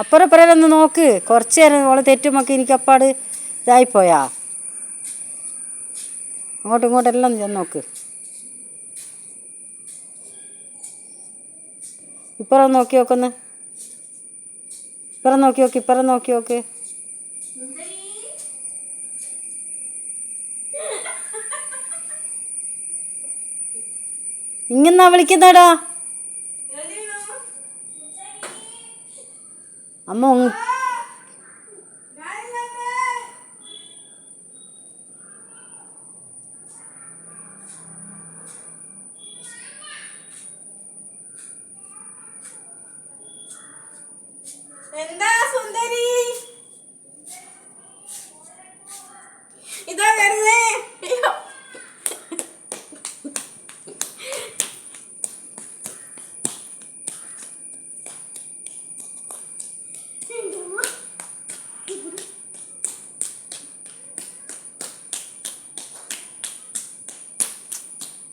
അപ്പുറം ഒന്ന് നോക്ക്. കുറച്ച് നേരം ഓളെ തെറ്റുമൊക്കെ എനിക്ക് അപ്പാട് ഇതായിപ്പോയാ. അങ്ങോട്ടും ഇങ്ങോട്ടും എല്ലാം ചെന്ന് നോക്ക്. ഇപ്പുറം നോക്കി നോക്കൊന്ന് ഇപ്പുറം നോക്കി നോക്ക് ഇപ്പുറം നോക്കി നോക്ക്. ഇങ്ങന്നാ വിളിക്കുന്നടാ? അമ്മ. എന്താ സുന്ദരി ഇതാ വരുന്നേ അയ്യോ. നിങ്ങളെവിടെ? അയ്യോ, കാണില്ല. ഇങ്ങോട്ട് വരാം, ഇങ്ങോട്ട്. ഇങ്ങോട്ട്. അമ്മയെ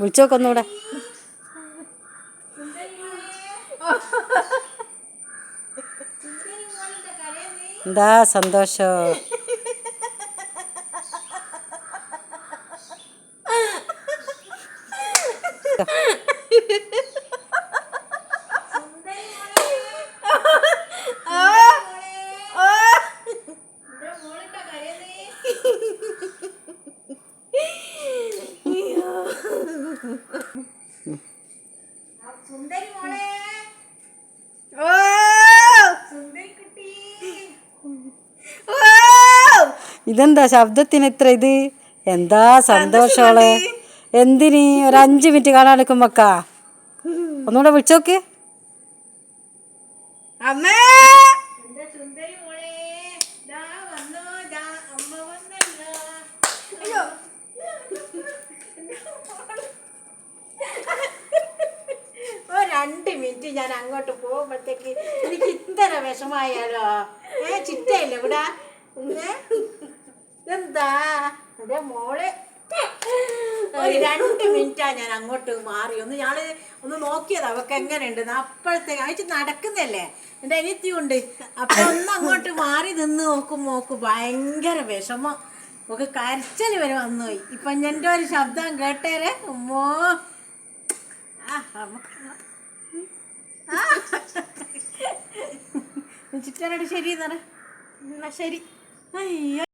ഉണ്ടാവും വിളിച്ചോക്കൊന്നൂടെ. എന്താ സന്തോഷം ആ, ആ. ഓ, ഓ. ഇതെന്താ ശബ്ദത്തിന് ഇത്ര ഇത്? എന്താ സന്തോഷോളെ എന്തിന് ഒരു അഞ്ച് മിനിറ്റ് കാണാൻ എടുക്കുമ്പോക്കാ ഒന്നുകൂടെ വിളിച്ചോക്ക്. അമ്മേ! രണ്ട് മിനിറ്റ് ഞാൻ അങ്ങോട്ട് പോകുമ്പോഴത്തേക്ക് എനിക്ക് ഇത്ര വിഷമായാലോ ഏ ചിറ്റയില്ല ഇവിടെ? എന്താ? അതെ മോളെ. ഒരു രണ്ട് മിനിറ്റാ ഞാൻ അങ്ങോട്ട് മാറി. ഒന്ന് ഞാൻ ഒന്ന് നോക്കിയത് അവക്ക് എങ്ങനെയുണ്ട്. അപ്പോഴത്തേക്ക് അയച്ച് നടക്കുന്നല്ലേ? എന്റെ അനിയത്തിയുണ്ട്. അപ്പൊ ഒന്ന് അങ്ങോട്ട് മാറി നിന്ന് നോക്കും നോക്കും. ഭയങ്കര വിഷമം. ഒക്കെ കരച്ചൽ വരെ വന്നുപോയി. ഇപ്പൊ എന്റെ ഒരു ശബ്ദം കേട്ടേരെ. ഉമ്മോ. ആ നമുക്ക് ചിറ്റനോട് ശരി എന്നാ ശരി. അയ്യോ.